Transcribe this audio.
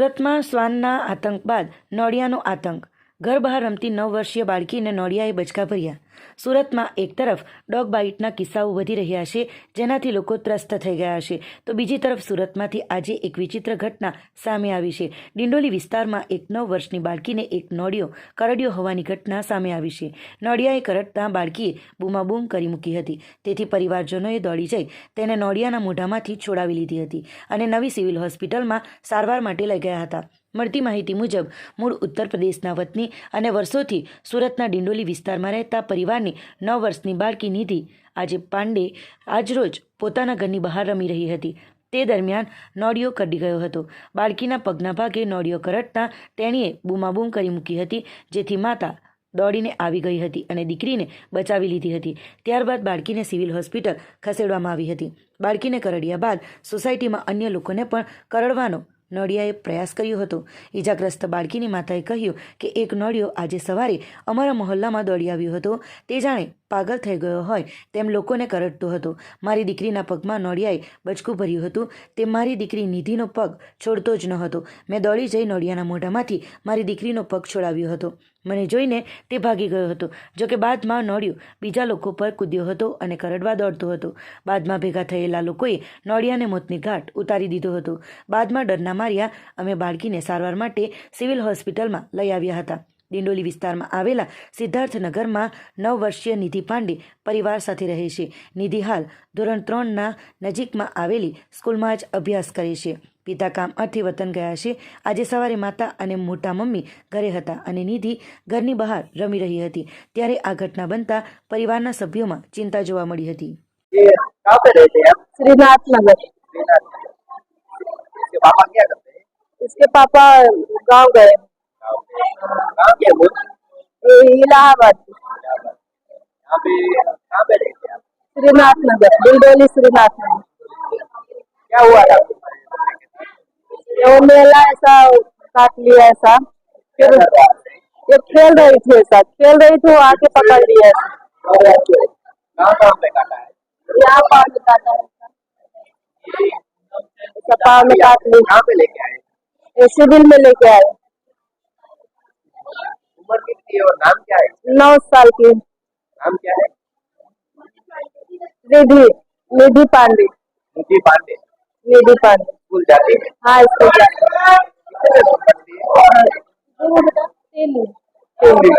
સુરતમાં શ્વાનના આતંક બાદ નોળિયાનો આતંક. ઘર બહાર રમતી નવ વર્ષીય બાળકીને નોળિયાએ બચકા ભર્યા. સુરતમાં એક તરફ ડોગ બાઇટના કિસ્સાઓ વધી રહ્યા છે, જેનાથી લોકો ત્રસ્ત થઈ ગયા છે. તો બીજી તરફ સુરતમાંથી આજે એક વિચિત્ર ઘટના સામે આવી છે. ડિંડોલી વિસ્તારમાં એક નવ વર્ષની બાળકીને એક નોડિયો કરડ્યો હોવાની ઘટના સામે આવી છે. નોડિયાએ કરડતા બાળકીએ બૂમાબૂમ કરી મૂકી હતી. તેથી પરિવારજનોએ દોડી જઈ તેને નોડિયાના મોઢામાંથી છોડાવી લીધી હતી અને નવી સિવિલ હોસ્પિટલમાં સારવાર માટે લઈ ગયા હતા. મળતી માહિતી મુજબ, મૂળ ઉત્તર પ્રદેશના વતની અને વર્ષોથી સુરતના ડિંડોલી વિસ્તારમાં રહેતા પરિવારની નવ વર્ષની બાળકી નિધિ આજે પાંડે આજરોજ પોતાના ઘરની બહાર રમી રહી હતી. તે દરમિયાન નોડિયો કરડી ગયો હતો. બાળકીના પગના ભાગે નોડિયો કરડતા તેણીએ બૂમાબૂમ કરી મૂકી હતી, જેથી માતા દોડીને આવી ગઈ હતી અને દીકરીને બચાવી લીધી હતી. ત્યારબાદ બાળકીને સિવિલ હોસ્પિટલ ખસેડવામાં આવી હતી. બાળકીને કરડ્યા બાદ સોસાયટીમાં અન્ય લોકોને પણ કરડવાનો નોળિયાએ પ્રયાસ કર્યો હતો. ઈજાગ્રસ્ત બાળકીની માતાએ કહ્યું કે એક નોળિયો આજે સવારે અમારા મહોલ્લામાં દોડી આવ્યો હતો. તે જાણે પાગલ થઈ ગયો હોય તેમ લોકોને કરડતો હતો. મારી દીકરીના પગમાં નોળિયાએ બચકું ભર્યું હતું. તે મારી દીકરી નિધિનો પગ છોડતો જ ન હતો મેં દોડી જઈ નોળિયાના મોઢામાંથી મારી દીકરીનો પગ છોડાવ્યો હતો. મને જોઈને તે ભાગી ગયો હતો. જોકે બાદમાં નોળિયો બીજા લોકો પર કૂદ્યો હતો અને કરડવા દોડતો હતો. બાદમાં ભેગા થયેલા લોકોએ નોળિયાને મોતની ઘાટ ઉતારી દીધો હતો. બાદમાં ડરના માર્યા અમે બાળકીને સારવાર માટે સિવિલ હોસ્પિટલમાં લઈ આવ્યા હતા. ડિંડોલી વિસ્તારમાં આવેલા સિદ્ધાર્થનગરમાં નવ વર્ષીય નિધિ પાંડે પરિવાર સાથે રહે છે નિધિ હાલ ધોરણ ત્રણના નજીકમાં આવેલી સ્કૂલમાં જ અભ્યાસ કરે છે પિતા કામ અર્થે વતન ગયા છે આજે સવારે માતા અને મોટા મમ્મી ઘરે હતા અને નિધિ ઘરની બહાર રમી રહી હતી ત્યારે આ ઘટના બનતા પરિવારના સભ્યોમાં ચિંતા જોવા મળી હતી ये कहाँ पे रहते हैं आप श्रीनाथ नगर श्रीनाथ में। इसके पापा क्या करते हैं इसके पापा गांव गए गाँव में। कहाँ के वो ये इलाहाबाद यहाँ पे कहाँ पे रहते हैं आप श्रीनाथ नगर डिंडोली श्रीनाथ नगर क्या हुआ था आपके बच्चे के साथ? वो मेला ऐसा काट लिया ऐसा क्या कर रहा है ये खेल रही थी ऐसा खेल रही थी वो आके पकड़ लिया ऐसा और कहाँ कहाँ पे काटा है यहाँ पाँव में काटा है ऐसा पाँव में काट लिया कहाँ पे लेके आए ये सिविल में लेके आए उम्र कितनी है और नाम क्या है नौ साल की नाम क्या है निधि निधि पांडे निधि पांडे निधि पांडे स्कूल जाती है हाँ इसको कितने लोग पढ़ती है तीन तीन दिन